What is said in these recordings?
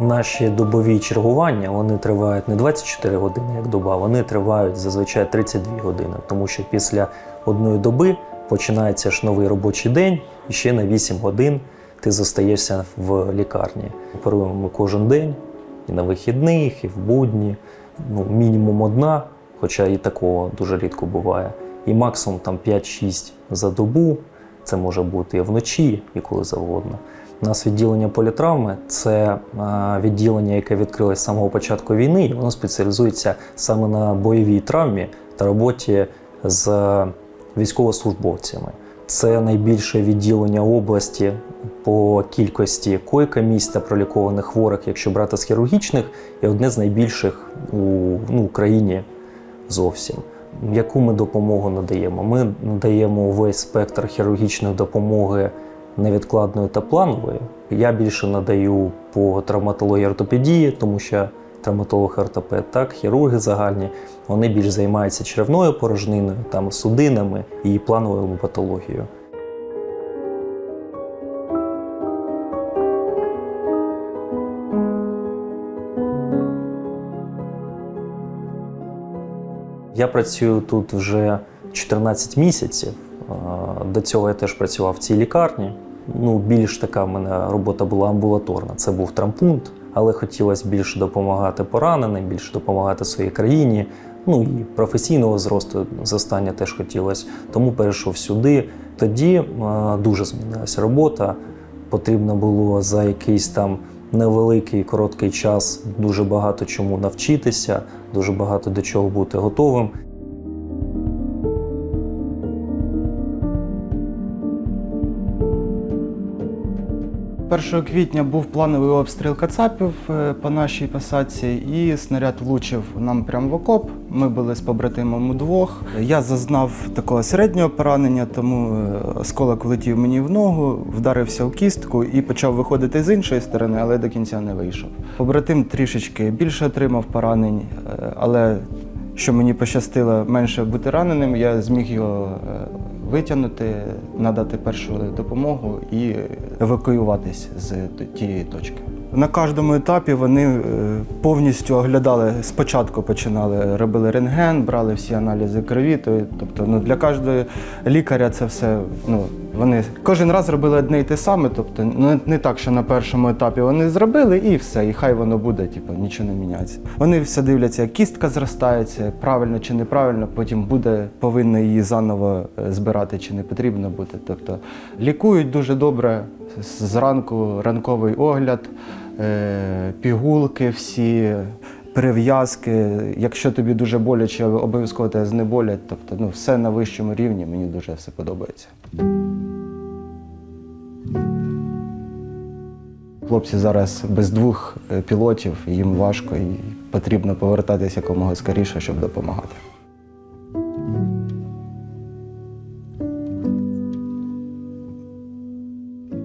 Наші добові чергування вони тривають не 24 години, як доба, вони тривають зазвичай 32 години, тому що після одної доби починається ж новий робочий день, і ще на 8 годин ти зостаєшся в лікарні. Оперуємо ми кожен день, і на вихідних, і в будні. Ну, мінімум одна, хоча і такого дуже рідко буває. І максимум там 5-6 за добу. Це може бути вночі, і коли завгодно. У нас відділення політравми це е, відділення, яке відкрилось з самого початку війни, і воно спеціалізується саме на бойовій травмі та роботі з військовослужбовцями. Це найбільше відділення області по кількості койка-місць та пролікованих хворих, якщо брати з хірургічних, і одне з найбільших у ну, Україні зовсім. Яку ми допомогу надаємо? Ми надаємо увесь спектр хірургічної допомоги невідкладної та планової. Я більше надаю по травматології ортопедії, тому що травматолог ортопед, так, хірурги загальні, вони більш займаються черевною порожниною, там, судинами і плановою патологією. Я працюю тут вже 14 місяців. До цього я теж працював в цій лікарні. Ну, більш така в мене робота була амбулаторна. Це був травмпункт, але хотілося більше допомагати пораненим, більше допомагати своїй країні. Ну і професійного зросту зростання теж хотілося. Тому перейшов сюди. Тоді дуже змінилася робота. Потрібно було за якийсь там невеликий короткий час дуже багато чому навчитися, дуже багато до чого бути готовим. 1 квітня був плановий обстріл Кацапів е, по нашій посадці, і снаряд влучив нам прямо в окоп. Ми були з побратимом удвох. Я зазнав такого середнього поранення, тому е, осколок влетів мені в ногу, вдарився в кістку і почав виходити з іншої сторони, але до кінця не вийшов. Побратим трішечки більше отримав поранень, е, але що мені пощастило менше бути раненим, я зміг його витягнути, надати першу допомогу і евакуюватись з тієї точки. На кожному етапі вони е, повністю оглядали, спочатку починали, робили рентген, брали всі аналізи крові. Тобто ну, для кожного лікаря це все, ну, вони кожен раз робили одне й те саме. Тобто ну, не так, що на першому етапі вони зробили і все, і хай воно буде, типу, нічого не міняється. Вони все дивляться, як кістка зростається, правильно чи неправильно, потім буде повинно її заново е, збирати чи не потрібно бути. Тобто лікують дуже добре зранку ранковий огляд, е, пігулки всі. Перев'язки, якщо тобі дуже боляче, обов'язково тебе знеболять. Тобто, ну, все на вищому рівні, мені дуже все подобається. Хлопці зараз без двох е, пілотів, їм важко і потрібно повертатися якомога скоріше, щоб допомагати.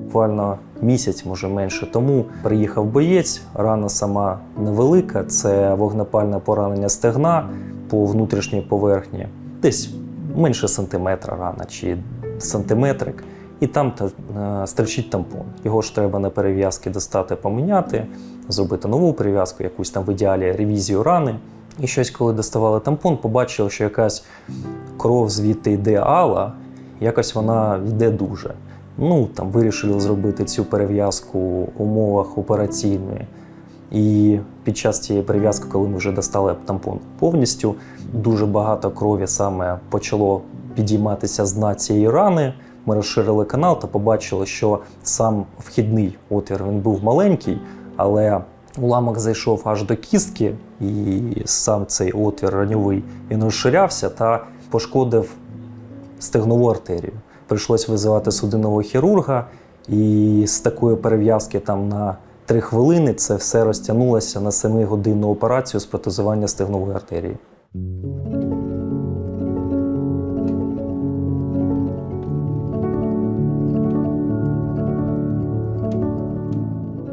Буквально місяць, може менше тому, приїхав боєць. Рана сама невелика. Це вогнепальне поранення стегна по внутрішній поверхні, десь менше сантиметра рана чи сантиметрик. І там та, е, стерчить тампон. Його ж треба на перев'язки достати, поміняти, зробити нову перев'язку, якусь там в ідеалі ревізію рани. І щось, коли доставали тампон, побачили, що якась кров звідти йде ала, якось вона йде дуже. Ну, там вирішили зробити цю перев'язку в умовах операційної. І під час цієї перев'язки, коли ми вже достали тампон повністю, дуже багато крові саме почало підійматися з дна цієї рани. Ми розширили канал та побачили, що сам вхідний отвір він був маленький, але уламок зайшов аж до кістки, і сам цей отвір раньовий він розширявся та пошкодив стегнову артерію. Прийшлось визивати судинного хірурга, і з такої перев'язки там на 3 хвилини це все розтягнулося на 7-годинну операцію з протезування стегнової артерії.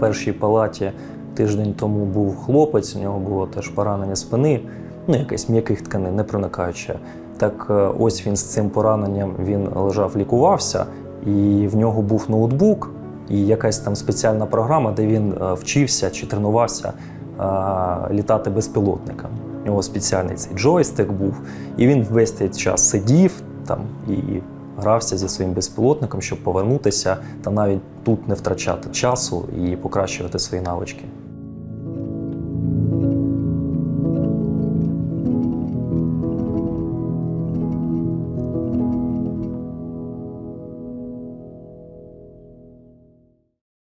Першій палаті тиждень тому був хлопець, у нього було теж поранення спини, ну якесь м'яких тканин, не проникаюче. Так е, ось він з цим пораненням він лежав, лікувався, і в нього був ноутбук, і якась там спеціальна програма, де він е, вчився чи тренувався е, літати безпілотником. У нього спеціальний цей джойстик був, і він весь цей час сидів там і грався зі своїм безпілотником, щоб повернутися та навіть тут не втрачати часу і покращувати свої навички.